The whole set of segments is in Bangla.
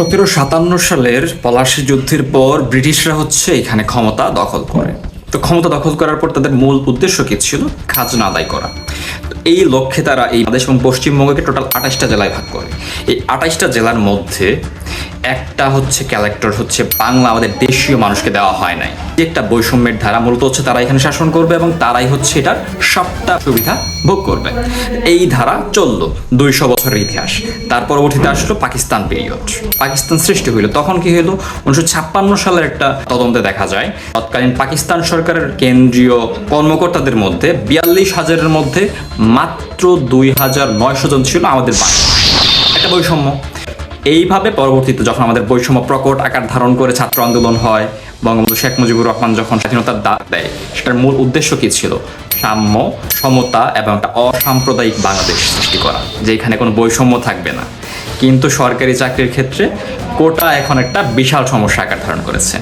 সতেরো সাতান্ন সালের পলাশি যুদ্ধের পর ব্রিটিশরা হচ্ছে এখানে ক্ষমতা দখল করে। তো ক্ষমতা দখল করার পর তাদের মূল উদ্দেশ্য কি ছিল? খাজনা আদায় করা। এই লক্ষ্যে তারা এই বাংলাদেশ এবং পশ্চিমবঙ্গকে টোটাল আঠাশটা জেলায় ভাগ করে। এই আঠাশটা জেলার মধ্যে একটা হচ্ছে ক্যারেক্টার হচ্ছে বাংলা আমাদের দেশীয় মানুষকে দেওয়া হয় নাই। একটা বৈষম্যের ধারা মূলত হচ্ছে তারা এখানে শাসন করবে এবং তারাই হচ্ছে এটার সবটা সুবিধা ভোগ করবে। এই ধারা চলল দুইশো বছরের ইতিহাস। তার পরবর্তীতে আসলো পাকিস্তান পিরিয়ড পাকিস্তান সৃষ্টি হইল। তখন কি হইল? উনিশশো ছাপ্পান্ন সালের একটা তদন্তে দেখা যায়, তৎকালীন পাকিস্তান সরকারের কেন্দ্রীয় কর্মকর্তাদের মধ্যে বিয়াল্লিশ হাজারের মধ্যে মাত্র দুই হাজার নয়শো জন ছিল আমাদের বাংলা একটা বৈষম্য। এইভাবে পরবর্তীতে যখন আমাদের বৈষম্য প্রকট আকার ধারণ করে ছাত্র আন্দোলন হয়, বঙ্গবন্ধু শেখ মুজিবুর রহমান যখন স্বাধীনতার ডাক দেয়, সেটার মূল উদ্দেশ্য কী ছিল? সাম্য, সমতা এবং একটা অসাম্প্রদায়িক বাংলাদেশ সৃষ্টি করা যে এখানে কোনো বৈষম্য থাকবে না। কিন্তু সরকারি চাকরির ক্ষেত্রে কোটা এখন একটা বিশাল সমস্যা আকার ধারণ করেছে।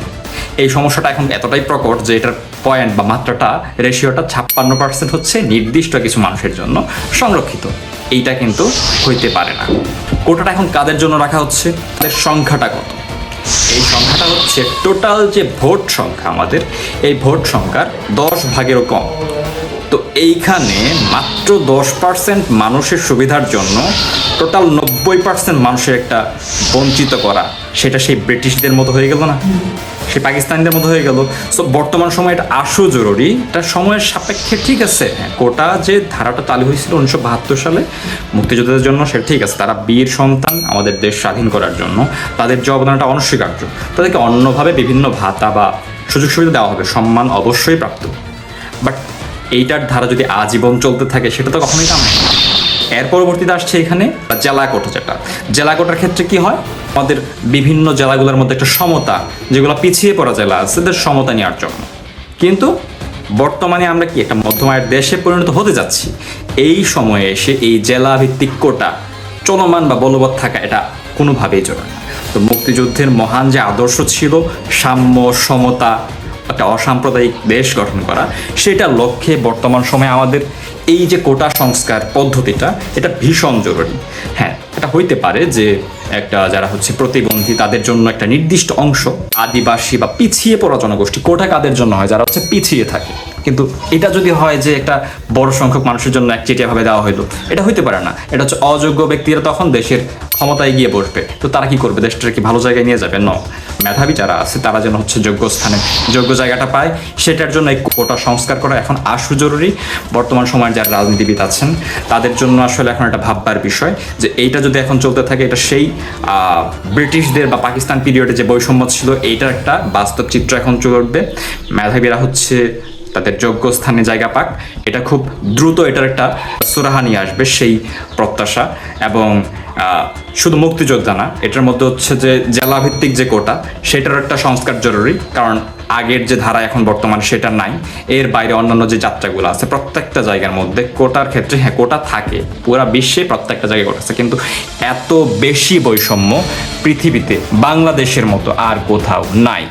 এই সমস্যাটা এখন এতটাই প্রকট যে এটার পয়েন্ট বা মাত্রাটা রেশিওটা ছাপ্পান্ন পার্সেন্ট হচ্ছে নির্দিষ্ট কিছু মানুষের জন্য সংরক্ষিত। এইটা কিন্তু হইতে পারে না। কোটাটা এখন কাদের জন্য রাখা হচ্ছে? তাদের সংখ্যাটা কত? এই সংখ্যাটা হচ্ছে টোটাল যে ভোট সংখ্যা আমাদের, এই ভোট সংখ্যার দশ ভাগেরও কম। তো এইখানে মাত্র দশ পার্সেন্ট মানুষের সুবিধার জন্য টোটাল নব্বই পার্সেন্ট মানুষের একটা বঞ্চিত করা, সেটা সেই ব্রিটিশদের মতো হয়ে গেল না। সে পাকিস্তানিদের মতো হয়ে গেল। সো বর্তমান সময়ে এটা আসো জরুরি। এটা সময়ের সাপেক্ষে ঠিক আছে। হ্যাঁ কোটা যে ধারাটা চালু হয়েছিল উনিশশো বাহাত্তর সালে, মুক্তিযোদ্ধাদের জন্য সেটা ঠিক আছে। তারা বীর সন্তান আমাদের দেশ স্বাধীন করার জন্য তাদের যে অবদানটা অনস্বীকার্য। তাদেরকে অন্যভাবে বিভিন্ন ভাতা বা সুযোগ সুবিধা দেওয়া হবে। সম্মান অবশ্যই প্রাপ্ত। বাট এইটার ধারা যদি আজীবন চলতে থাকে, সেটা তো কখনোই কাম। এর পরবর্তীতে আসছে এখানে জেলা কোটা যেটা। জেলা কোটার ক্ষেত্রে কি হয়? আমাদের বিভিন্ন জেলাগুলোর মধ্যে একটা সমতা, যেগুলো পিছিয়ে পড়া জেলা আছে, তাদের সমতা নেওয়ার জন্য। কিন্তু বর্তমানে আমরা কি একটা মধ্যমায়ের দেশে পরিণত হতে যাচ্ছি, এই সময়ে এসে এই জেলা ভিত্তিক কোটা চলমান বা বলবৎ থাকা এটা কোনোভাবেই না। তো মুক্তিযুদ্ধের মহান যে আদর্শ ছিল, সাম্য, সমতা একটা অসাম্প্রদায়িক দেশ গঠন করা, সেটা লক্ষ্যে বর্তমান সময়ে আমাদের এই যে কোটা সংস্কার পদ্ধতিটা, এটা ভীষণ জরুরি। হ্যাঁ এটা হইতে পারে যে একটা যারা হচ্ছে প্রতিবন্ধী, তাদের জন্য একটা নির্দিষ্ট অংশ, আদিবাসী বা পিছিয়ে পড়া জনগোষ্ঠী, কোটা কাদের জন্য হয়? যারা হচ্ছে পিছিয়ে থাকে। কিন্তু এটা যদি হয় যে একটা বড় সংখ্যক মানুষের জন্য একচেটিয়াভাবে দেওয়া হইল, এটা হইতে পারে না। এটা হচ্ছে অযোগ্য ব্যক্তিরা তখন দেশের ক্ষমতায় গিয়ে বসবে। তো তারা কি করবে? দেশটাকে কি ভালো জায়গায় নিয়ে যাবে? ন। মেধাবী যারা আছে, তারা যেন হচ্ছে যোগ্য স্থানে, যোগ্য জায়গাটা পায়। সেটার জন্য এই কোটা সংস্কার করা এখন আশু জরুরি। বর্তমান সময়ের যারা রাজনীতিবিদ আছেন, তাদের জন্য আসলে এখন একটা ভাববার বিষয় যে এইটা যদি এখন চলতে থাকে, এটা সেই ব্রিটিশদের বা পাকিস্তান পিরিয়ডে যে বৈষম্য ছিল, এইটার একটা বাস্তব চিত্র এখন চলে উঠবে। মেধাবীরা হচ্ছে তাদের যোগ্য স্থানে জায়গা পাক। এটা খুব দ্রুত এটার একটা সুরাহা নিয়ে আসবে সেই প্রত্যাশা। এবং শুধু মুক্তিযোদ্ধা না, এটার মধ্যে হচ্ছে যে জেলাভিত্তিক যে কোটা সেটার একটা সংস্কার জরুরি। কারণ আগের যে ধারা এখন বর্তমান সেটা নাই। এর বাইরে অন্যান্য যে যাত্রাগুলো আছে, প্রত্যেকটা জায়গার মধ্যে কোটার ক্ষেত্রে হ্যাঁ কোটা থাকে। পুরা বিশ্বে প্রত্যেকটা জায়গায় কোটা আছে। কিন্তু এত বেশি বৈষম্য পৃথিবীতে, বাংলাদেশের মতো আর কোথাও নাই।